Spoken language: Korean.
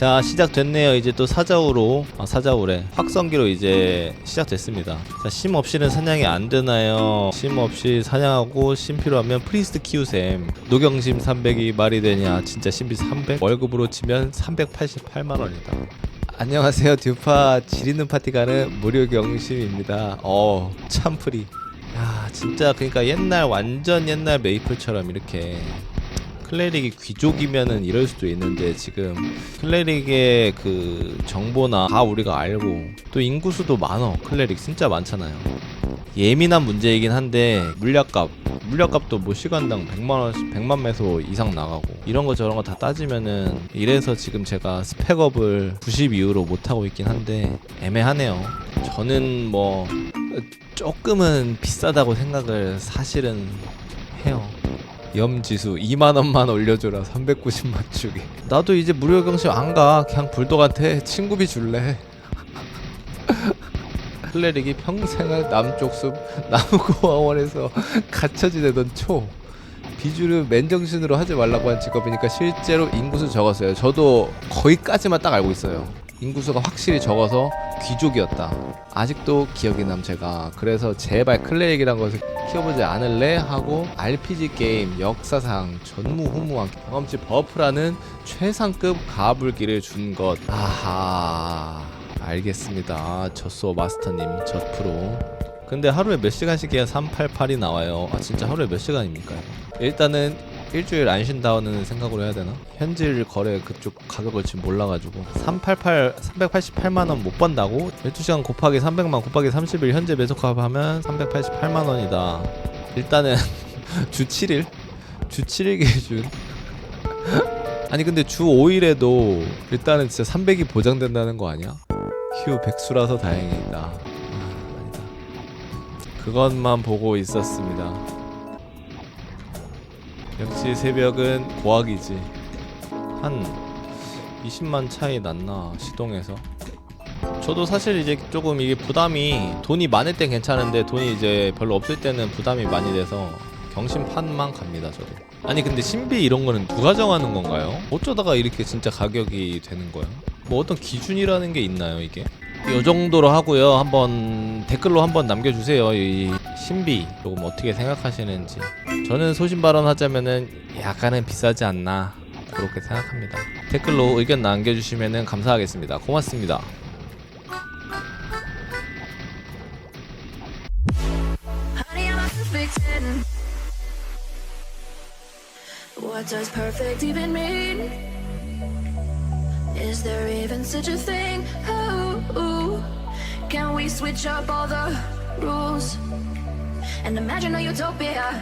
자 시작됐네요. 이제 또 사자우로 아 사자우래. 확성기로 이제 시작됐습니다. 자심 없이는 사냥이 안 되나요? 심 없이 사냥하고 심 필요하면 프리스트 키우셈. 노경심 300이 말이 되냐? 진짜 신비 300 월급으로 치면 388만원이다. 안녕하세요. 듀파 지리는 파티 가는 무료 경심입니다. 어 참프리. 야 진짜 그러니까 옛날 완전 옛날 메이플처럼 이렇게 클레릭이 귀족이면은 이럴 수도 있는데 지금 클레릭의 그 정보나 다 우리가 알고 또 인구수도 많어. 클레릭 진짜 많잖아요. 예민한 문제이긴 한데 물약값 물약값도 뭐 시간당 100만 원씩 100만 매소 이상 나가고 이런 거 저런 거 다 따지면은 이래서 지금 제가 스펙업을 90 이후로 못 하고 있긴 한데 애매하네요. 저는 뭐 조금은 비싸다고 생각을 사실은 해요 염지수 2만원만 올려줘라. 390 맞추기 나도 이제 무료 경심 안가. 그냥 불독한테 친구비 줄래. 클레릭이 평생을 남쪽 숲 나무고아원에서 갇혀 지내던 초. 비주를 맨정신으로 하지 말라고 한 직업이니까 실제로 인구수 적었어요. 저도 거기까지만 딱 알고 있어요 인구수가 확실히 적어서 귀족이었다. 아직도 기억이 남 제가. 그래서 제발 클레릭이란 것을 키워보지 않을래? 하고 RPG 게임 역사상 전무후무한 경험치 버프라는 최상급 가불기를 준 것. 아하. 알겠습니다. 젖소 마스터님 젖프로. 근데 하루에 몇 시간씩 해야? 388이 나와요. 아 진짜 하루에 몇 시간입니까? 일단은 일주일 안 쉰다는 생각으로 해야 되나? 현질 거래 그쪽 가격을 지금 몰라가지고 388 388만 원 못 번다고? 12시간 곱하기 300만 곱하기 30일 현재 매속합하면 388만 원이다 일단은 주 7일? 주 7일 기준 아니 근데 주 5일에도 일단은 진짜 300이 보장된다는 거 아니야? 휴 백수라서 다행이다 아, 아니다 그것만 보고 있었습니다 역시 새벽은 고학이지 한 20만 차이 났나 시동에서 저도 사실 이제 조금 이게 부담이 돈이 많을 땐 괜찮은데 돈이 이제 별로 없을 때는 부담이 많이 돼서 경심판만 갑니다 저도 아니 근데 신비 이런 거는 누가 정하는 건가요? 어쩌다가 이렇게 진짜 가격이 되는 거야? 뭐 어떤 기준이라는 게 있나요 이게? 이 정도로 하고요 한번 댓글로 한번 남겨주세요 이 신비 조금 어떻게 생각하시는지 저는 소신 발언하자면은 약간은 비싸지 않나 그렇게 생각합니다 댓글로 의견 남겨주시면은 감사하겠습니다 고맙습니다 Honey, I'm a perfect 10. What does perfect even mean? Is there even such a thing? Ooh, can we switch up all the rules and imagine a utopia?